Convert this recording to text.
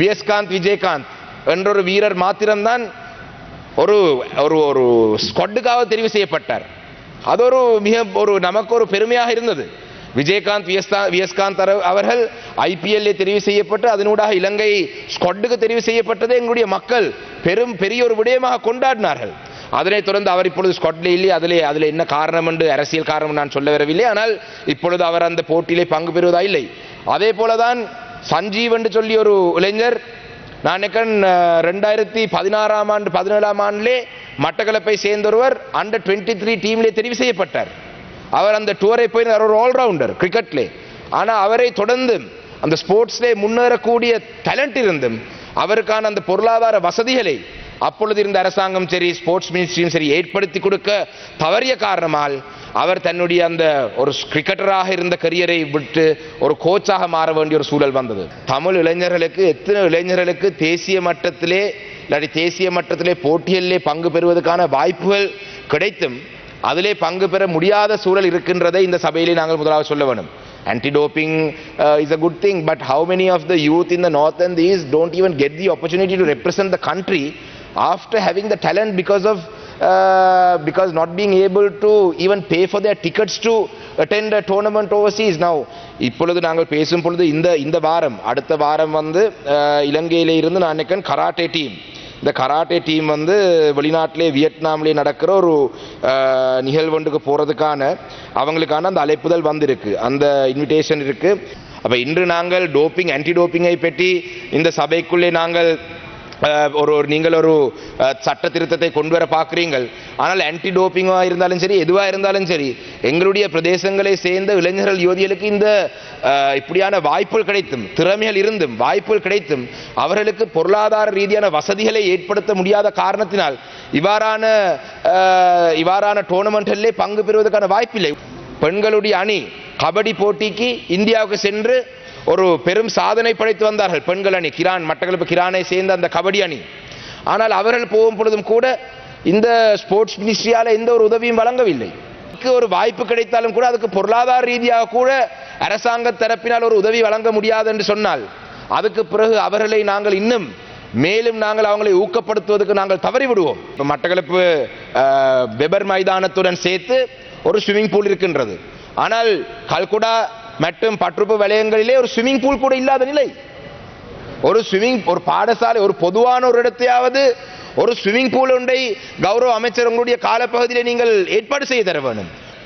வியஸ்காந்த் விஜயகாந்த் என்ற ஒரு வீரர் மாத்திரம்தான் ஒரு ஒரு ஒரு ஸ்குவாட்டுக்காக தெரிவு செய்யப்பட்டார். அது ஒரு மிக ஒரு நமக்கு ஒரு பெருமையாக இருந்தது. விஜயகாந்த் வியஸ்தா வியஸ்காந்த் அவர்கள் ஐபிஎல்ல தெரிவு செய்யப்பட்டு அதனூடாக இலங்கை ஸ்குவாட்டுக்கு தெரிவு செய்யப்பட்டதை எங்களுடைய மக்கள் பெரும் பெரிய ஒரு விடயமாக கொண்டாடினார்கள். அதனைத் தொடர்ந்து அவர் இப்பொழுது ஸ்கொட்ல இல்லை அதிலே அதில் என்ன காரணம் என்று அரசியல் காரணம் நான் சொல்ல வரவில்லை. ஆனால் இப்பொழுது அவர் அந்த போட்டியிலே பங்கு பெறுவதா இல்லை. அதே போலதான் சஞ்சீவ் என்று சொல்லி ஒரு இளைஞர் நான் நினைக்கிறேன் ரெண்டாயிரத்தி பதினாறாம் ஆண்டு பதினேழாம் ஆண்டிலே மட்டக்களப்பை சேர்ந்தொருவர் அண்டர் டுவெண்ட்டி த்ரீ டீம்லே தெரிவு செய்யப்பட்டார். அவர் அந்த டூரை போய் அவர் ஒரு ஆல்ரவுண்டர் கிரிக்கெட்லே ஆனால் அவரை தொடர்ந்து அந்த ஸ்போர்ட்ஸ்லே முன்னேறக்கூடிய டேலண்ட் இருந்தும் அவருக்கான அந்த பொருளாதார வசதிகளை அப்பொழுது இருந்த அரசாங்கம் சரி ஸ்போர்ட்ஸ் மினிஸ்ட்ரியும் சரி ஏற்படுத்தி கொடுக்க தவறிய காரணமால் அவர் தன்னுடைய அந்த ஒரு கிரிக்கெட்டராக இருந்த கரியரை விட்டு ஒரு கோச்சாக மாற வேண்டிய ஒரு சூழல் வந்தது. தமிழ் இளைஞர்களுக்கு எத்தனை இளைஞர்களுக்கு தேசிய மட்டத்திலே இல்லாட்டி தேசிய மட்டத்திலே போட்டிகளிலே பங்கு பெறுவதற்கான வாய்ப்புகள் கிடைத்தும் அதிலே பங்கு பெற முடியாத சூழல் இருக்கின்றதை இந்த சபையிலே நாங்கள் முதலாக சொல்ல வேண்டும். Anti-doping uh, is a good thing but how many of the youth in the north and the east don't even get the opportunity to represent the country after having the talent because of uh, because not being able to even pay for their tickets to attend a tournament overseas. Now இப்பொழுது நாங்கள் பேசும் பொழுது இந்த இந்த வாரம் அடுத்த வாரம் வந்து uh, இலங்கையில இருந்து நான் நினைக்கிறேன் கராட்டே டீம். இந்த கராட்டே டீம் வந்து வெளிநாட்டிலே வியட்நாம்லேயே நடக்கிற ஒரு uh, நிகழ்வொன்றுக்கு போகிறதுக்கான அவங்களுக்கான அந்த அழைப்புதல் வந்திருக்கு. அந்த இன்விடேஷன் இருக்குது அப்போ இன்று நாங்கள் டோப்பிங் ஆன்டி டோப்பிங்கை பற்றி இந்த சபைக்குள்ளே நாங்கள் ஒரு ஒரு நீங்கள் ஒரு சட்ட திருத்தத்தை கொண்டு வர பார்க்குறீங்கள். ஆனால் ஆன்டி டோப்பிங்காக இருந்தாலும் சரி எதுவாக இருந்தாலும் சரி எங்களுடைய பிரதேசங்களை சேர்ந்த இளைஞர்கள் யுவதிகளுக்கு இந்த இப்படியான வாய்ப்புகள் கிடைத்தும் திறமைகள் இருந்தும் வாய்ப்புகள் கிடைத்தும் அவர்களுக்கு பொருளாதார ரீதியான வசதிகளை ஏற்படுத்த முடியாத காரணத்தினால் இவ்வாறான இவ்வாறான டோர்னமெண்ட்களிலே பங்கு பெறுவதற்கான வாய்ப்பில்லை. பெண்களுடைய அணி கபடி போட்டிக்கு இந்தியாவுக்கு சென்று ஒரு பெரும் சாதனை படைத்து வந்தார்கள். பெண்கள் அணி கிரான் மட்டக்களப்பு கிரானை சேர்ந்த அந்த கபடி அணி. ஆனால் அவர்கள் போகும் பொழுதும் கூட இந்த ஸ்போர்ட்ஸ் மினிஸ்ட்ரியால் எந்த ஒரு உதவியும் வழங்கவில்லை. ஒரு வாய்ப்பு கிடைத்தாலும் கூட அதுக்கு பொருளாதார ரீதியாக கூட அரசாங்க தரப்பினால் ஒரு உதவி வழங்க முடியாது என்று சொன்னால் அதுக்கு பிறகு அவர்களை நாங்கள் இன்னும் மேலும் நாங்கள் அவங்களை ஊக்கப்படுத்துவதற்கு நாங்கள் தவறிவிடுவோம். இப்போ மட்டக்களப்பு பெபர் மைதானத்துடன் சேர்த்து ஒரு ஸ்விம்மிங் பூல் இருக்கின்றது. ஆனால் கல்குடா மற்றும் பற்றுப்பு வலயங்களிலே ஒரு ஸ்விம்மிங் பூல் கூட இல்லாத நிலை. ஒரு ஸ்விம்மிங் ஒரு பாடசாலை ஒரு பொதுவான ஒரு இடத்தையாவது ஒரு ஸ்விம்மிங் பூல் ஒன்றை கௌரவ அமைச்சர் உங்களுடைய காலப்பகுதியில் நீங்கள் ஏற்பாடு செய்து தர வேண்டும்.